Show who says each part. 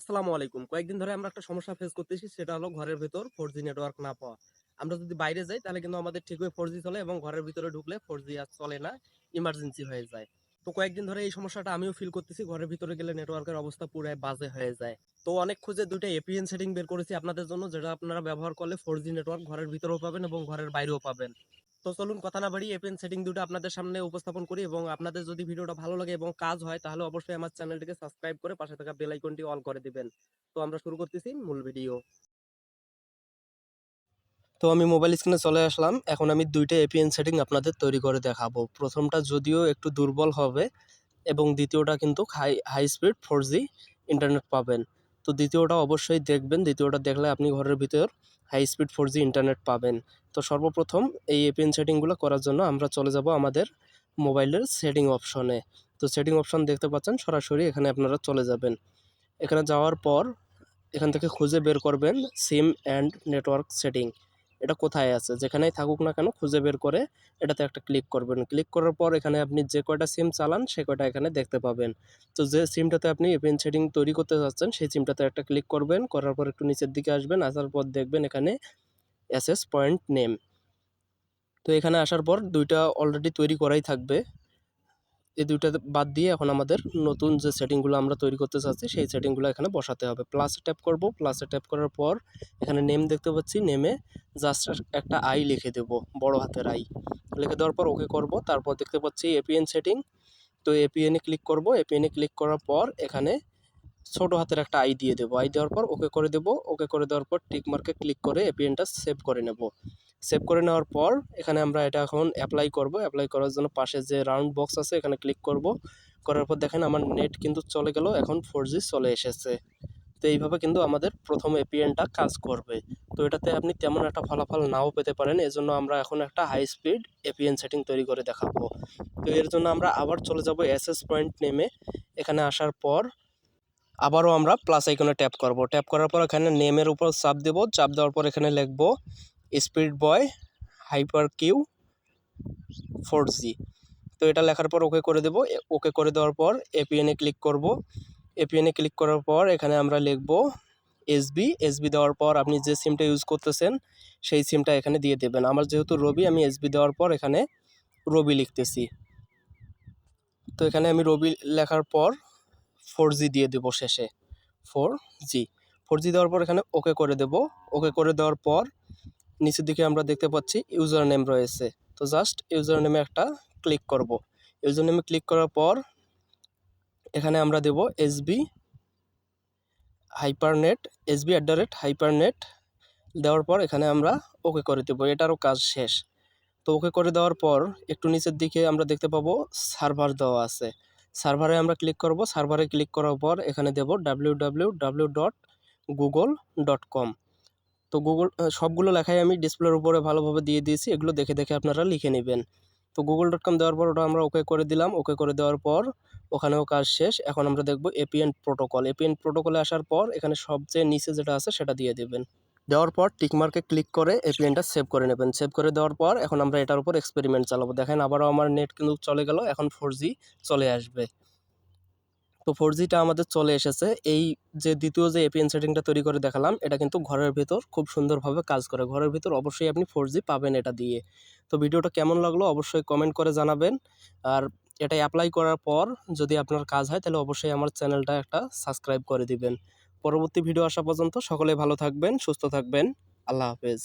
Speaker 1: আসসালামু আলাইকুম। কয়েকদিন ধরে আমরা একটা সমস্যা ফেস করতেছি, সেটা হলো ঘরের ভেতর ফোর জি নেটওয়ার্ক না পাওয়া। আমরা যদি বাইরে যাই, তাহলে কিন্তু আমাদের ঠিকভাবে ফোর জি চলে এবং ঘরের ভিতরে ঢুকলে ফোর জি আর চলে না ইমার্জেন্সি হয়ে যায়। তো কয়েকদিন ধরে এই সমস্যাটা আমিও ফিল করতেছি, ঘরের ভিতরে গেলে নেটওয়ার্কের অবস্থা পুরাই বাজে হয়ে যায়। তো অনেক খুঁজে দুইটা এপিএন সেটিং বের করেছি আপনাদের জন্য, যেটা আপনারা ব্যবহার করলে ফোর জি নেটওয়ার্ক ঘরের ভিতরেও পাবেন এবং ঘরের বাইরেও পাবেন। তো চলুন কথা না বাড়ি এপিএন সেটিং দুটো আপনাদের সামনে উপস্থাপন করি এবং আপনাদের যদি ভিডিওটা ভালো লাগে এবং কাজ হয়, তাহলে অবশ্যই আমার চ্যানেলটিকে সাবস্ক্রাইব করে পাশে থাকা বেল আইকনটি অল করে দিবেন। তো আমরা শুরু করতেছি মূল ভিডিও তো আমি মোবাইল স্ক্রিনে চলে আসলাম। এখন আমি দুইটা এপিএন সেটিং আপনাদের তৈরি করে দেখাবো। প্রথমটা যদিও একটু দুর্বল হবে এবং দ্বিতীয়টা কিন্তু high high speed four internet পাবেন। তো দ্বিতীয়টা অবশ্যই দেখবেন। দ্বিতীয়টা দেখলে আপনি ঘরের ভিতর হাই স্পিড ফোর ইন্টারনেট পাবেন। তো সর্বপ্রথম এই এপিএন সেটিংগুলো করার জন্য আমরা চলে যাব আমাদের মোবাইলের সেটিং অপশনে তো সেটিং অপশন দেখতে পাচ্ছেন, সরাসরি এখানে আপনারা চলে যাবেন। এখানে যাওয়ার পর এখান থেকে খুঁজে বের করবেন সিম অ্যান্ড নেটওয়ার্ক সেটিং এটা কোথায় আছে? যেখানেই থাকুক না কেন খুঁজে বের করে এটাতে একটা ক্লিক করবেন। ক্লিক করার পর এখানে আপনি যে কয়টা সিম চালান সে কয়টা এখানে দেখতে পাবেন। তো যে সিমটাতে আপনি এপিএন সেটিং তৈরি করতে চাচ্ছেন, সেই সিমটাতে একটা ক্লিক করবেন। করার পর একটু নিচের দিকে আসবেন। আসার পর দেখবেন এখানে এস পয়েন্ট নেম তো এখানে আসার পর দুইটা অলরেডি তৈরি করাই থাকবে। এই দুইটা বাদ দিয়ে এখন আমাদের নতুন যে সেটিংগুলো আমরা তৈরি করতে চাচ্ছি, সেই সেটিংগুলো এখানে বসাতে হবে। প্লাসে ট্যাপ করব। প্লাসে ট্যাপ করার পর এখানে নেম দেখতে পাচ্ছি। নেমে জাস্ট একটা আই লিখে দেব, বড় হাতের আই লিখে দেওয়ার পর ওকে করব। তারপর দেখতে পাচ্ছি এপিএন সেটিং তো এপিএনে ক্লিক করব। এপিএনে ক্লিক করার পর এখানে ছোট হাতের একটা আই দিয়ে দেবো। আই দেওয়ার পর ওকে করে দেব। ওকে করে দেওয়ার পর টিক মার্কে ক্লিক করে এপিএনটা সেভ করে নেব। সেভ করে নেওয়ার পর এখানে আমরা এটা এখন অ্যাপ্লাই করব। অ্যাপ্লাই করার জন্য পাশে যে রাউন্ড বক্স আছে, এখানে ক্লিক করব। করার পর দেখেন আমার নেট কিন্তু চলে গেল, এখন ফোর চলে এসেছে। তো এইভাবে কিন্তু আমাদের প্রথম এপিএনটা কাজ করবে। তো এটাতে আপনি তেমন একটা ফলাফল নাও পেতে পারেন, এজন্য আমরা এখন একটা হাই স্পিড এপিএন সেটিং তৈরি করে দেখাবো। তো এর জন্য আমরা আবার চলে যাব এসএস পয়েন্ট নেমে এখানে আসার পর আবারও আমরা প্লাস আইকনে ট্যাপ করব। ট্যাপ করার পর এখানে নেমের উপর চাপ দেব। চাপ দেওয়ার পর এখানে লিখব speed boy hyper Q four G তো এটা লেখার পর ওকে করে দেব। ওকে করে দেওয়ার পর এপিএনে ক্লিক করব। এপিএনে ক্লিক করার পর এখানে আমরা লিখব এসবি এসবি দেওয়ার পর আপনি যে সিমটা ইউজ করতেছেন, সেই সিমটা এখানে দিয়ে দেবেন। আমার যেহেতু রবি আমি এসবি দেওয়ার পর এখানে রবি লিখতেছি। তো এখানে আমি রবি লেখার পর ফোর জি দিয়ে দেবো শেষে। ফোর জি ফোর জি দেওয়ার পর এখানে ওকে করে দেব। ওকে করে দেওয়ার পর নিচের দিকে আমরা দেখতে পাচ্ছি ইউজার নেম রয়েছে। তো জাস্ট ইউজার নেমে একটা ক্লিক করব। ইউজার নেমে ক্লিক করার পর এখানে আমরা দেব SB hypernet, SB at the rate hypernet. দেওয়ার পর এখানে আমরা ওকে করে দেবো। এটারও কাজ শেষ। তো ওকে করে দেওয়ার পর একটু নিচের দিকে আমরা দেখতে পাবো সার্ভার দেওয়া আছে। সার্ভারে আমরা ক্লিক করব। সার্ভারে ক্লিক করার পর এখানে দেব W W W dot Google dot com তো গুগল সবগুলো লেখাই আমি ডিসপ্লের উপরে ভালোভাবে দিয়ে দিয়েছি, এগুলো দেখে দেখে আপনারা লিখে নেবেন। তো গুগল ডট কম দেওয়ার পর ওটা আমরা ওকে করে দিলাম। ওকে করে দেওয়ার পর ওখানেও কাজ শেষ। এখন আমরা দেখব এপিএন প্রোটোকল এপিএন প্রোটোকলে আসার পর এখানে সবচেয়ে নিচে যেটা আছে সেটা দিয়ে দেবেন। দেওয়ার পর টিকমার্কে ক্লিক করে এপিএনটা সেভ করে নেবেন। সেভ করে দেওয়ার পর এখন আমরা এটার উপর এক্সপেরিমেন্ট চালাবো। দেখেন আবারও আমার নেট কিন্তু চলে গেল। এখন ফোর চলে আসবে। তো ফোর জিটা আমাদের চলে এসেছে। এই যে দ্বিতীয় যে এপিএন সেটিংটা তৈরি করে দেখালাম, এটা কিন্তু ঘরের ভিতর খুব সুন্দরভাবে কাজ করে। ঘরের ভিতর অবশ্যই আপনি ফোর পাবেন এটা দিয়ে। তো ভিডিওটা কেমন লাগল অবশ্যই কমেন্ট করে জানাবেন। আর এটা অ্যাপ্লাই করার পর যদি আপনার কাজ হয়, তাহলে অবশ্যই আমার চ্যানেলটা একটা সাবস্ক্রাইব করে দিবেন। পরবর্তী ভিডিও আসা পর্যন্ত সকলে ভালো থাকবেন, সুস্থ থাকবেন। আল্লাহ হাফেজ।